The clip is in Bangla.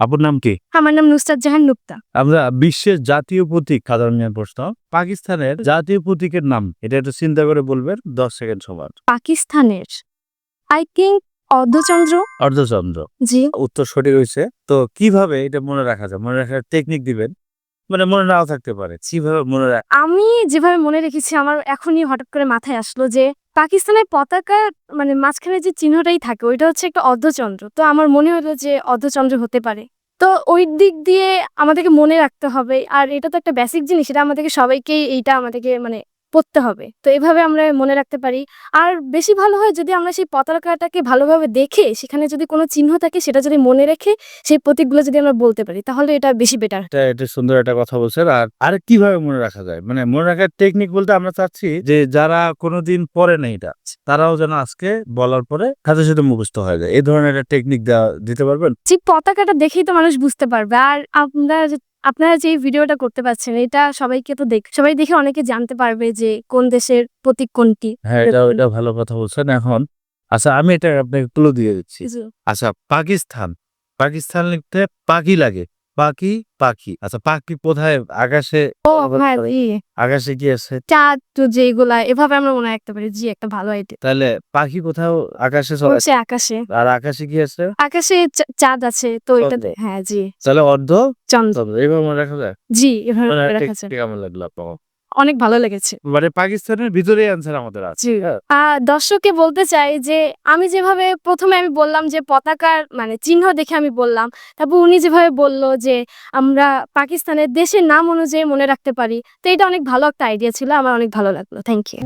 আপনার নাম কি? আমার নাম নুসরাত জাহান নুক্তা। আমরা বিশ্বের জাতীয় প্রতীক সাধারণ জ্ঞান প্রশ্ন। পাকিস্তানের জাতীয় প্রতীকের নাম এটা একটু চিন্তা করে বলবেন দশ সেকেন্ড সময়। পাকিস্তানের। আই থিঙ্ক অর্ধচন্দ্র। অর্ধচন্দ্র। জি। উত্তর সঠিক হয়েছে। তো কীভাবে এটা মনে রাখা যায়? মনে রাখার টেকনিক দিবেন। মানে মনে নাও থাকতে পারে। কীভাবে মনে রাখ আমি যেভাবে মনে রেখেছি আমার এখনই হঠাৎ করে মাথায় আসলো যে পাকিস্তানের পতাকার মানে মাঝখানে যে চিহ্নটাই থাকে, ওইটা হচ্ছে একটা অর্ধচন্দ্র। তো আমার মনে হলো যে অর্ধচন্দ্র হতে পারে। তো ওই দিক দিয়ে আমাদেরকে মনে রাখতে হবে। আর এটা তো একটা বেসিক জিনিস এটা আমাদেরকে সবাইকেই, এইটা আমাদেরকে মানে পড়তে হবে। তো এভাবে আমরা মনে রাখতে পারি। আর বেশি ভালো হয় যদি আমরা সেই পতাকাটাকে ভালোভাবে দেখে সেখানে যদি কোনো চিহ্ন থাকে সেটা যদি মনে রেখে সেই প্রতীকগুলো যদি আমরা বলতে পারি তাহলে এটা বেশি বেটার এটা এটা সুন্দর একটা কথা বলছেন। আর আর কীভাবে মনে রাখা যায়। মানে মনে রাখার টেকনিক বলতে আমরা চাচ্ছি যে যারা কোনোদিন পরে না এটা তারাও যেন আজকে বলার পরে সাথে সাথে মুখস্থ হয়ে যায়। এই ধরনের একটা টেকনিক দেওয়া দিতে পারবেন? যে পতাকাটা দেখেই তো মানুষ বুঝতে পারবে। আর আপনারা যে- আপনারা যে ভিডিওটা করতে পারছেন এটা সবাইকে তো দেখ সবাই দেখে অনেকে জানতে পারবে যে কোন দেশের প্রতীক কোনটি। হ্যাঁ এটা এটা ভালো কথা বলছেন এখন। আচ্ছা আমি এটা আপনাকে ক্লু দিয়ে দিচ্ছি। আচ্ছা পাকিস্তান। পাকিস্তান লিখতে পাখি লাগে। পাখি পাখি। আচ্ছা পাখি কোথায় আকাশে ও ভাই আকাশে কি আছে চাঁদ তো যেগুলা এভাবে আমরা মনে রাখতে পারি জি একটা ভালো আইডিয়া তাহলে পাখি কোথাও আকাশে চলে আকাশে। আর আকাশে কি আছে আকাশে চাঁদ আছে তো এটা হ্যাঁ জি। তাহলে অর্ধ চন্দ্র। এভাবে মনে রাখা যায়? জি এভাবে মানে মনে রাখা যায়। কেমন লাগল আপনার? অনেক ভালো লেগেছে। মানে পাকিস্তানের ভিতরে অ্যান্সার আমাদের আছে। হ্যাঁ। দর্শককে বলতে চাই যে আমি যেভাবে প্রথমে আমি বললাম যে পতাকার মানে চিহ্ন দেখে আমি বললাম তারপর উনি যেভাবে বলল যে আমরা পাকিস্তানের দেশের নাম অনুযায়ী মনে রাখতে পারি তো এটা অনেক ভালো একটা আইডিয়া ছিল আমার অনেক ভালো লাগল। Thank you